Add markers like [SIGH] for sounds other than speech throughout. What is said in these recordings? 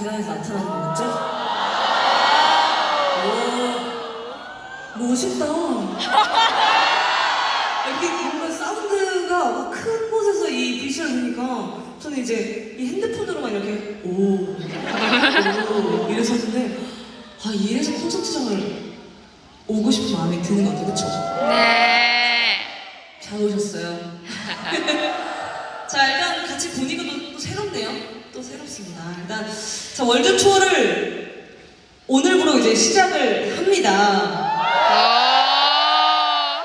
계단에서 나타나는 거겠죠? 오, 멋있다. [LAUGHS] 이렇게 뭔가 사운드가 큰 곳에서 이 빛이 나니까 저는 이제 이 핸드폰으로만 이렇게 오, 오 이래서 했는데 아 이래서 콘서트장을 오고 싶은 마음이 드는 것 같아요, 그쵸? 네. 새롭습니다. 일단 자 월드 투어를 오늘부로 이제 시작을 합니다. 어.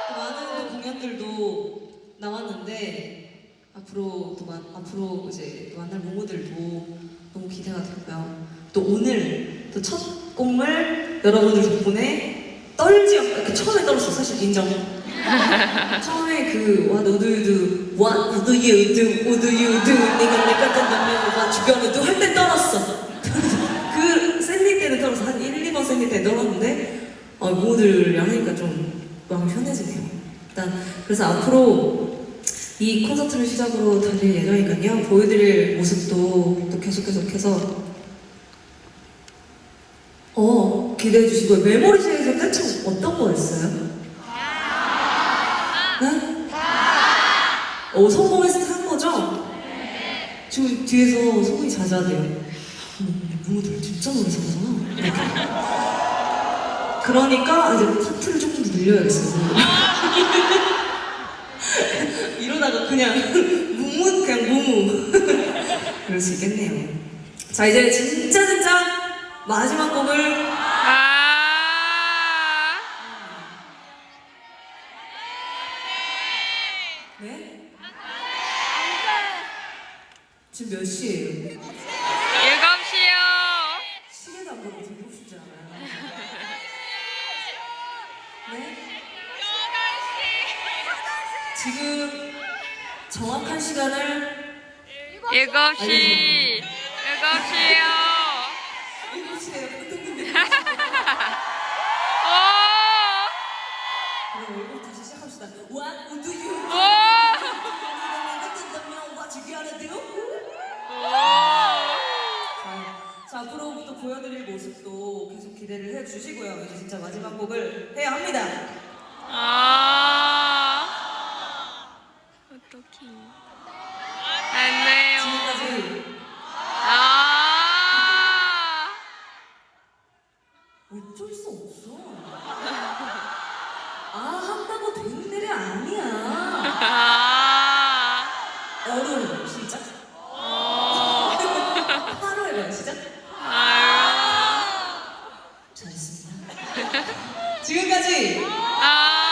또 많은 또 공연들도 나왔는데 앞으로 또 만, 앞으로 이제 또 만날 모모들도 너무 기대가 되고요. 또 오늘 또 첫 공을 여러분들 덕분에 떨지 않고 그 처음에 떨었어 사실 인정. [LAUGHS] 처음에 그 와 너도유도 와 너도유도 오도유도 내가 내가 던다면 와 주변에도 할 때 떨었어. [LAUGHS] 그 샌디 때는 떨었어 한 1, 2번 샌디 때 떨었는데 어, 모모들이랑 하니까 좀 마음이 편해지네요. 일단 그래서 앞으로 이 콘서트를 시작으로 달릴 예정이니까요. 보여드릴 모습도 또 계속 계속해서 어 기대해 주시고요. 메모리실에서 떼창 어떤 거였어요? 네? 어 성공해서 한 거죠? 지금 뒤에서 소문이 자자해요. 음, 부모들 진짜 노래 잘하잖아. 그러니까 이제 파트를 조금 더 늘려야겠어요. [LAUGHS] 이러다가 그냥 무무 그냥 무무 그럴 수 있겠네요. 자 이제 진짜 진짜 마지막 곡을 아. 네? 지금 몇 시예요? 일곱 시요. 시계도 안 보고 들고 싶지 않아요? 네? 지금 정확한 시간을 일곱 시. 모습도 계속 기대를 해주시고요. 이제 진짜 마지막 곡을 해야 합니다. 아. 어떡해. 안 돼요. 지금까지 아. 어쩔 수 없어. 아, 한다고 되는 일이 아니야. 아. 어려워, 시작. 어. 바로 해봐요, 시작. 아유. 잘했습니다. 지금까지 아.